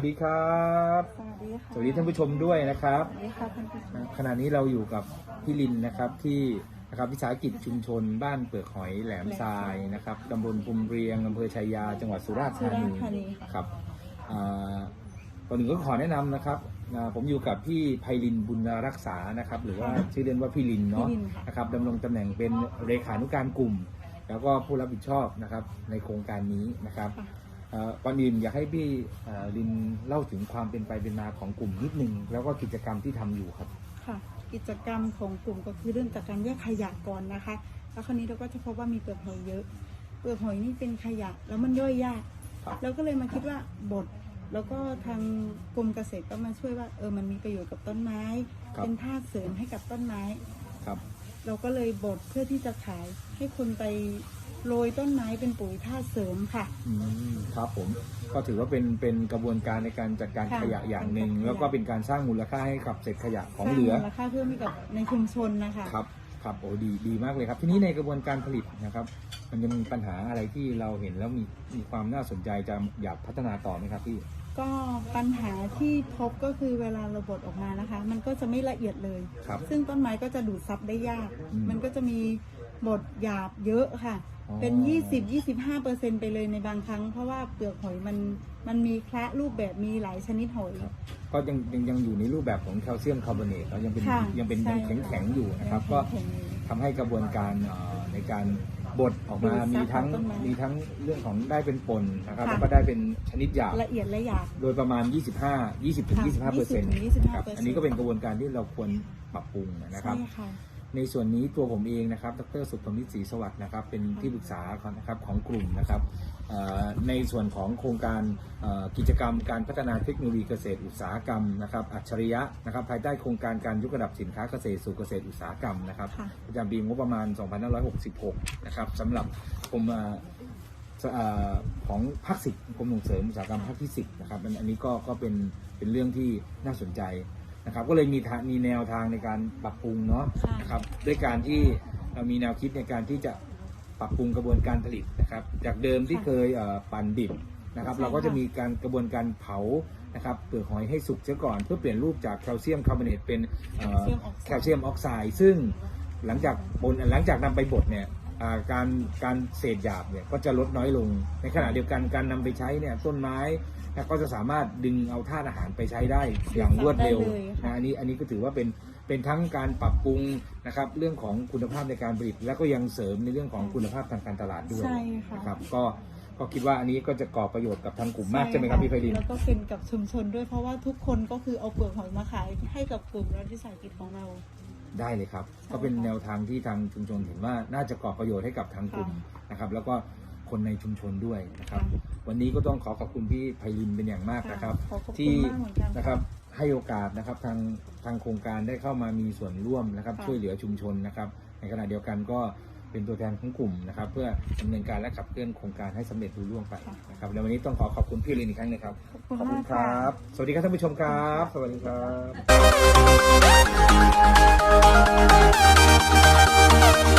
วัสดีครับ สวัสดีค่ะสวัสดีท่านผู้ชมด้วยนะครับ สวัสดีค่ะท่านผู้ชมขณะนี้เราอยู่กับพี่ลินนะครับที่นะครับวิสาหกิจชุมชนบ้านเปลือกหอยแหลมทรายนะครับตำบลภูมิเรียงอำเภอชัยยา จังหวัดสุราษฎร์สุธาราษนีฎร์ธานีค่ะ ครับอ่าก่อนหนึ่งก็ขอแนะนำนะครับอ่าผมอยู่กับพี่ไพลินบุญรักษานะครับ หรือว่าชื่อเล่นว่าพี่ลินเนาะพี่ลินค่ะ นะครับดำรงตำแหน่งเป็นเลขานุการกลุ่ม แล้วก็ผู้รับผิดชอบนะครับในโครงการนี้นะครับ ค่ะเอ่อ ก่อนอื่นอยากให้พี่เอ่อลินเล่าถึงความเป็นไปเป็นมาของกลุ่มนิดนึง แล้วก็กิจกรรมที่ทำอยู่ครับ ค่ะ กิจกรรมของกลุ่มก็คือเรื่องจากการแยกขยะก่อนนะคะ แล้วคราวนี้เราก็จะพบว่ามีเปลือกหอยเยอะ เปลือกหอยนี่เป็นขยะแล้วมันย่อยยากครับเราก็เลยมาคิดว่าบดแล้วก็ทางกรมเกษตรก็มาช่วยว่าเออมันมีประโยชน์กับต้นไม้ครับเป็นธาตุเสริมให้กับต้นไม้ครับ เราก็เลยบดเพื่อที่จะขายให้คนไป โรยต้นไม้เป็นปุ๋ยธาตุเสริมค่ะ อืมครับผมก็ถือว่าเป็นเป็นกระบวนการในการจัดการค่ะขยะอย่างหนึ่งการจัดขยะแล้วก็เป็นการสร้างมูลค่าให้กับเศษขยะของสร้างเหลือมูลค่าเพิ่มให้กับในชุมชนนะคะครับครับโอ้ดีดีมากเลยครับ ทีนี้ในกระบวนการผลิตนะครับ มันจะมีปัญหาอะไรที่เราเห็นแล้วมีมีความน่าสนใจจะอยากพัฒนาต่อไหมครับพี่ก็ปัญหาที่พบก็คือเวลาเราบดออกมานะคะ มันก็จะไม่ละเอียดเลย ครับ ซึ่งต้นไม้ก็จะดูดซับได้ยาก อืม มันก็จะมีบดหยาบเยอะค่ะอ๋อ เป็น20-25เปอร์เซ็นไปเลยในบางครั้ง เพราะว่าเปลือกหอยมันมันมีคละรูปแบบมีหลายชนิดหอยครับก็ยังยังยังอยู่ในรูปแบบของแคลเซียมคาร์บอเนตแล้วยังเป็นค่ะยังเป็นใช่ยังแข็งแข็งๆอยู่นะครับ ยังก็แข็งๆอยู่ทำให้กระบวนการเอ่อในการบดออกมาดูดซับมีทั้งของต้นไม้มีทั้งเรื่องของได้เป็นปนนะครับค่ะ แล้วก็ได้เป็นชนิดหยาบ ละเอียดและหยาบ โดยประมาณ 25 20ถึงค่ะ25เปอร์เซ็นต์20-25%ครับอันนี้ก็เป็นกระบวนการที่เราควรปรับปรุงนะครับ ใช่ค่ะ ในส่วนนี้ตัวผมเองนะครับ ดรสุธมิตรศรีสวัสดิ์นะครับ เป็นที่ปรึกษาของนะครับของกลุ่มนะครับในส่วนของโครงการกิจกรรมการพัฒนาเทคโนโลยีเกษตรอุตสาหกรรมนะครับ อัจฉริยะนะครับ ภายใต้โครงการการยกระดับสินค้าเกษตรสู่เกษตรอุตสาหกรรมนะครับประจำปีงบประมาณ 2566 นะครับสำหรับกรมออของภาคสิบกรมส่งเสริมอุตสาหกรรมภาคที่ 10 นะครับ อันอันนี้ก็ก็เป็นเป็นเรื่องที่น่าสนใจ นะครับ ก็เลยมีทางมีแนวทางในการปรับปรุงเนาะค่ะนะครับ ด้วยการที่เรามีแนวคิดในการที่จะปรับปรุงกระบวนการผลิตนะครับ จากเดิมที่ค่ะเคยเอ่อปั่นดิบนะครับ ใช่เราก็จะค่ะ มีการกระบวนการเผานะครับเปลือกหอยให้สุกเสียก่อน เพื่อเปลี่ยนรูปจากแคลเซียมคาร์บอเนตเป็นเอ่อ แคลเซียมออกไซด์แคลเซียมออกไซด์ซึ่งหลังจากบนหลังจากนำไปบดเนี่ยอ่า การการเศษหยาบเนี่ยก็จะลดน้อยลง ในขณะเดียวกันการนำไปใช้เนี่ยต้นไม้นะก็จะสามารถดึงเอาธาตุอาหารไปใช้ได้อย่างรวดเร็วได้เลยค่ะนะอันนี้อันนี้ก็ถือว่าเป็นเป็นทั้งการปรับปรุงนะครับเรื่องของคุณภาพในการผลิต แล้วก็ยังเสริมในเรื่องของคุณภาพทางการตลาดด้วยใช่ค่ะนะครับก็ก็คิดว่าอันนี้ก็จะก่อประโยชน์กับทางกลุ่มมากใช่ไหมครับพี่ไพรินแล้วก็เป็นกับชุมชนด้วยเพราะว่าทุกคนก็คือเอาเปลือกหอยมาขายให้กับกลุ่มรัฐวิสาหกิจของเรา ได้เลยครับใช่ก็เป็นค่ะแนวทางที่ทางชุมชนเห็นว่าน่าจะก่อประโยชน์ให้กับทางกลุ่มค่ะนะครับ แล้วก็คนในชุมชนด้วยนะครับค่ะวันนี้ก็ต้องขอขอบคุณพี่ไพรินเป็นอย่างมากนะครับขอขอบคุณที่มากเหมือนกัน นะครับให้โอกาสนะครับทางทางโครงการได้เข้ามามีส่วนร่วมนะครับ ค่ะ ช่วยเหลือชุมชนนะครับ ในขณะเดียวกันก็ เป็นตัวแทนของกลุ่มนะครับ เพื่อดำเนินการและขับเคลื่อนโครงการให้สำเร็จรุ่ร่วงไปนะครับในวันนี้ต้องขอขอบคุณพี่ลินอีกครั้งหนึงครับขอบคุณมากค่ะสวัสดีครับท่านผู้ชมครับ สวัสดีครับ